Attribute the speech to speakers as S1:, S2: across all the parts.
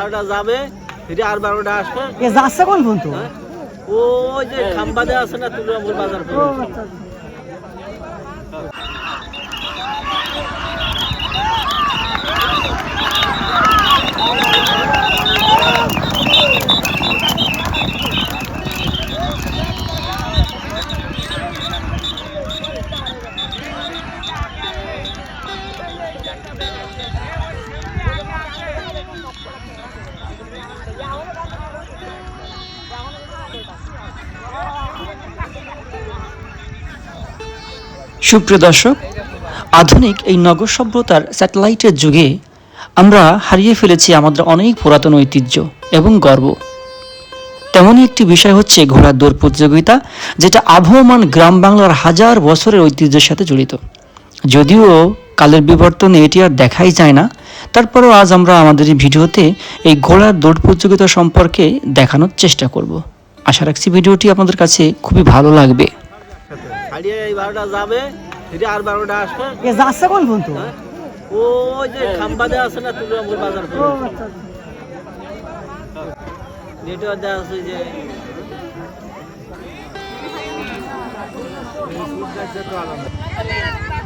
S1: বারোটা যাবে ফিরে আর বারোটা আসবে।
S2: যাচ্ছে কোন ফোন তো
S1: হ্যাঁ? ওই যে খাম্বাদে আছে না তুলরামপুর বাজার
S3: সুপ্রিয় দর্শক, আধুনিক এই নগর সভ্যতার স্যাটেলাইটের যুগে আমরা হারিয়ে ফেলেছি আমাদের অনেক পুরাতন ঐতিহ্য এবং গর্ব। তেমনই একটি বিষয় হচ্ছে ঘোড়ার দৌড় প্রতিযোগিতা, যেটা আবহমান গ্রাম বাংলার হাজার বছরের ঐতিহ্যের সাথে জড়িত। যদিও কালের বিবর্তনে এটি আর দেখাই যায় না, তারপরেও আজ আমরা আমাদের এই ভিডিওতে এই ঘোড়ার দৌড় প্রতিযোগিতা সম্পর্কে দেখানোর চেষ্টা করব। আশা রাখছি ভিডিওটি আপনাদের কাছে খুবই ভালো লাগবে।
S1: হারিয়ে এই বারোটা যাবে ফিরে আর বারোটা আসবে।
S2: এ যাচ্ছে কোন ফোন তো?
S1: হ্যাঁ? ওই যে খাম্বাদে আছে না তুলরামপুর বাজার পর্যন্ত।
S2: আচ্ছা
S1: নেটওয়ার্ক দেওয়া আছে যে। এই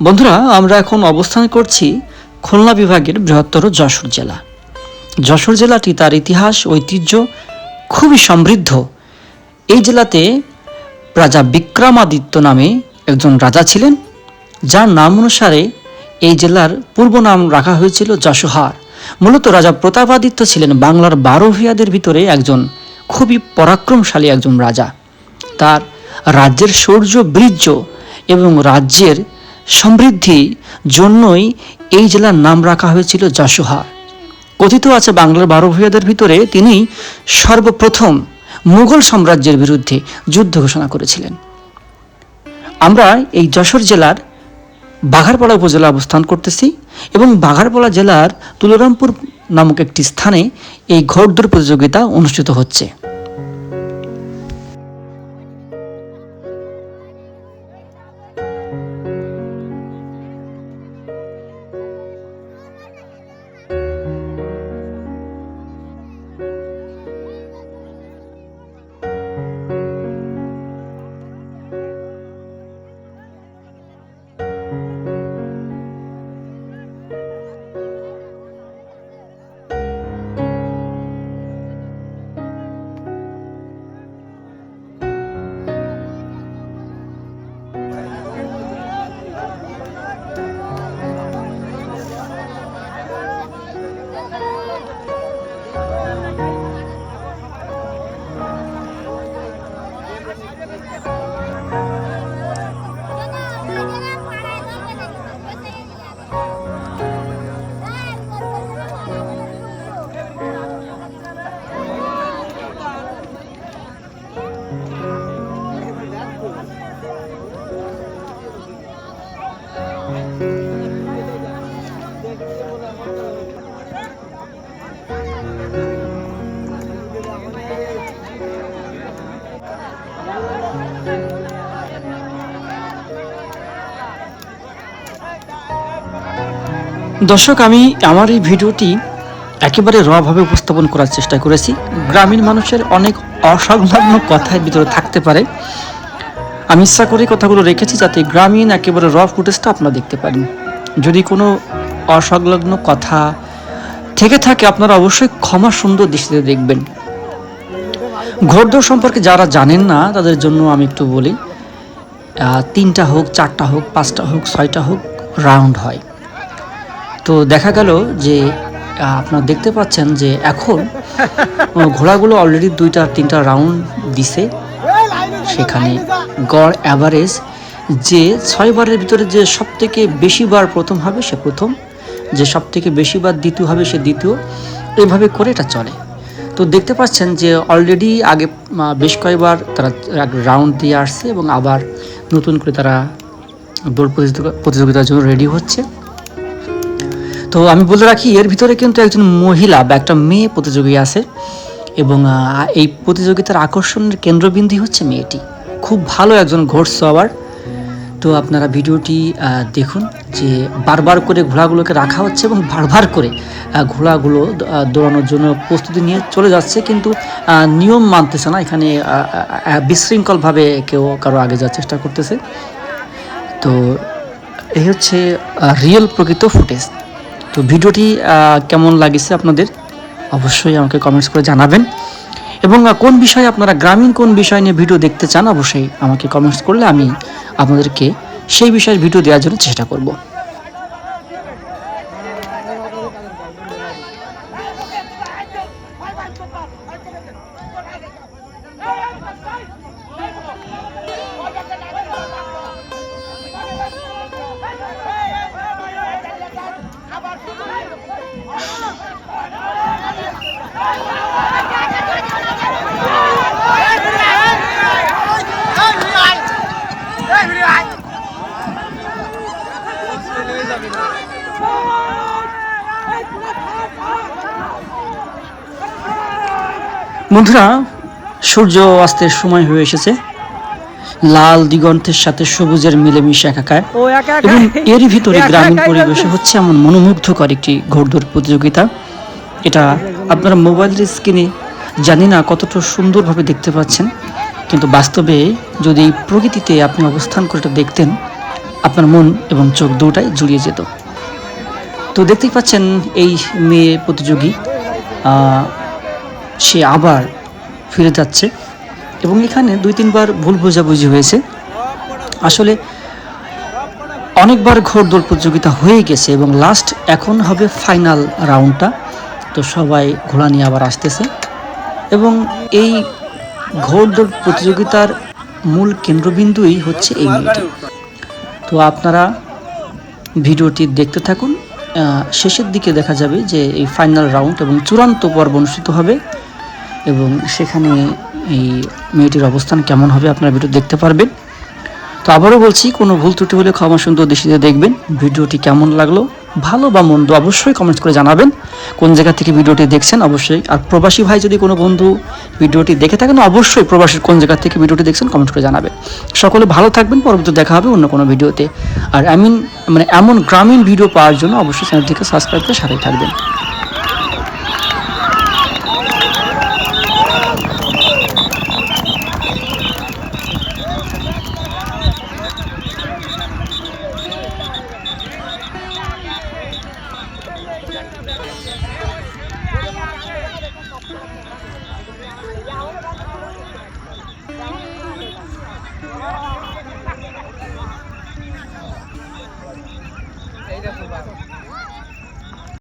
S3: বন্ধুরা, আমরা এখন অবস্থান করছি খুলনা বিভাগের বৃহত্তর যশোর জেলা। যশোর জেলাটি তার ইতিহাস, ঐতিহ্য খুবই সমৃদ্ধ। এই জেলাতে রাজা বিক্রমাদিত্য নামে একজন রাজা ছিলেন, যার নাম অনুসারে এই জেলার পূর্ব নাম রাখা হয়েছিল যশোহার। মূলত রাজা প্রতাপাদিত্য ছিলেন বাংলার বারো ভূয়াদের ভিতরে একজন খুবই পরাক্রমশালী একজন রাজা। তার রাজ্যের শৌর্য বীর্য এবং রাজ্যের সমৃদ্ধি জন্যই এই জেলার নাম রাখা হয়েছিল যশোহা। কথিত আছে বাংলার বারো ভূয়াদের ভিতরে তিনি সর্বপ্রথম মুঘল সাম্রাজ্যের বিরুদ্ধে যুদ্ধ ঘোষণা করেছিলেন। আমরা এই যশোর জেলার বাঘারপাড়া উপজেলা অবস্থান করতেছি এবং বাঘারপাড়া জেলার তুলরামপুর নামক একটি স্থানে এই ঘোড়দৌড় প্রতিযোগিতা অনুষ্ঠিত হচ্ছে। দর্শক, আমি আমার এই ভিডিওটি একেবারে রভাবে উপস্থাপন করার চেষ্টা করেছি। গ্রামীণ মানুষের অনেক অসংলগ্ন কথার ভিতরে থাকতে পারে। আমি ইচ্ছা করে কথাগুলো রেখেছি যাতে গ্রামীণ একেবারে র ফুটেজটা আপনারা দেখতে পারেন। যদি কোনো অসংলগ্ন কথা। থেকে থাকে আপনারা অবশ্যই ক্ষমা সুন্দর দৃষ্টিতে দেখবেন। ঘোড়দৌড় সম্পর্কে যারা জানেন না, তাদের জন্য আমি একটু বলি তিনটা হোক, চারটা হোক, পাঁচটা হোক, ছয়টা হোক, রাউন্ড হয়। তো দেখা গেল যে আপনারা দেখতে পাচ্ছেন যে এখন ঘোড়াগুলো অলরেডি দুইটা, তিনটা রাউন্ড দিছে। সেখানে গড় অ্যাভারেজ যে ছয় বারের ভিতরে যে সব থেকে বেশি বার প্রথম হবে, সে প্রথম। যে সব থেকে বেশি বার দ্বিতীয় হবে সে দ্বিতীয়, এভাবে করে এটা চলে। তো দেখতে পাচ্ছেন যে অলরেডি আগে বেশ কয়েকবার তারা রাউন্ড দিয়ে আসছে এবং আবার নতুন করে তারা দৌড় প্রতিযোগিতা, প্রতিযোগিতার জন্য রেডি হচ্ছে। তো আমি বলে রাখি, এর ভিতরে কিন্তু একজন মহিলা বা একটা মেয়ে প্রতিযোগী আছে এবং এই প্রতিযোগিতার আকর্ষণের কেন্দ্রবিন্দু হচ্ছে মেয়েটি। খুব ভালো একজন ঘোড়সওয়ার তো আপনারা ভিডিওটি দেখুন যে বারবার করে ঘোড়াগুলোকে রাখা হচ্ছে এবং বারবার করে ঘোড়াগুলো দৌড়ানোর জন্য প্রস্তুতি নিয়ে চলে যাচ্ছে। কিন্তু নিয়ম মানতেছে না। এখানে বিশৃঙ্খলভাবে কেউ কারও আগে যাওয়ার চেষ্টা করতেছে। তো এই হচ্ছে রিয়েল প্রকৃত ফুটেজ তো ভিডিওটি কেমন লাগিছে আপনাদের? অবশ্যই আমাকে কমেন্টস করে জানাবেন। এবং কোন বিষয়ে আপনারা, গ্রামীণ কোন বিষয় নিয়ে ভিডিও দেখতে চান, অবশ্যই আমাকে কমেন্টস করলে আমি আপনাদেরকে সেই বিষয়ের ভিডিও দেওয়ার জন্য চেষ্টা করব। বন্ধুরা সূর্য অস্তের সময় হয়ে এসেছে। লাল দিগন্তের সাথে সবুজের মিলেমিশে একাকার।
S2: ও একা একা
S3: এবং এর ভিতরে গ্রামীণ পরিবেশে হচ্ছে এমন মনোমুগ্ধকর একটি ঘোড়দৌড় প্রতিযোগিতা। এটা আপনারা মোবাইলের স্ক্রিনে জানি না কতটা সুন্দরভাবে দেখতে পাচ্ছেন কিন্তু বাস্তবে যদি প্রকৃতিতে আপনি অবস্থান করে এটা দেখতেন আপনার মন এবং চোখ দুটাই জুড়িয়ে যেত। তো দেখতেই পাচ্ছেন এই মেয়ে প্রতিযোগী সে আবার ফিরে যাচ্ছে। এবং এখানে দুই, তিনবার ভুল বোঝাবুঝি হয়েছে। আসলে অনেকবার ঘোড়দৌড় প্রতিযোগিতা হয়ে গেছে এবং লাস্ট এখন হবে ফাইনাল রাউন্ডটা তো সবাই ঘোড়া নিয়ে আবার আসতেছে। এবং এই ঘোড়দৌড় প্রতিযোগিতার মূল কেন্দ্রবিন্দুই হচ্ছে এই মেয়েটি তো আপনারা ভিডিওটি দেখতে থাকুন। শেষের দিকে দেখা যাবে যে এই ফাইনাল রাউন্ড এবং চূড়ান্ত পর্ব অনুষ্ঠিত হবে। এবং সেখানে এই মেয়েটির অবস্থান কেমন হবে আপনারা ভিডিও দেখতে পারবেন। তো আবারও বলছি, কোনো ভুল ত্রুটি হলে ক্ষমা সুন্দর দৃষ্টিতে দেখবেন। ভিডিওটি কেমন লাগল, ভালো বা মন্দ অবশ্যই কমেন্টস করে জানাবেন। কোন জায়গা থেকে ভিডিওটি দেখছেন অবশ্যই। আর প্রবাসী ভাই যদি কোনো বন্ধু ভিডিওটি দেখে থাকেন, অবশ্যই প্রবাসীর কোন জায়গা থেকে ভিডিওটি দেখছেন কমেন্ট করে জানাবেন। সকলে ভালো থাকবেন, পরবর্তী দেখা হবে অন্য কোনো ভিডিওতে। আর আই মিন মানে এমন গ্রামীণ ভিডিও পাওয়ার জন্য অবশ্যই চ্যানেলটিকে সাবস্ক্রাইব করে সাথেই থাকবেন।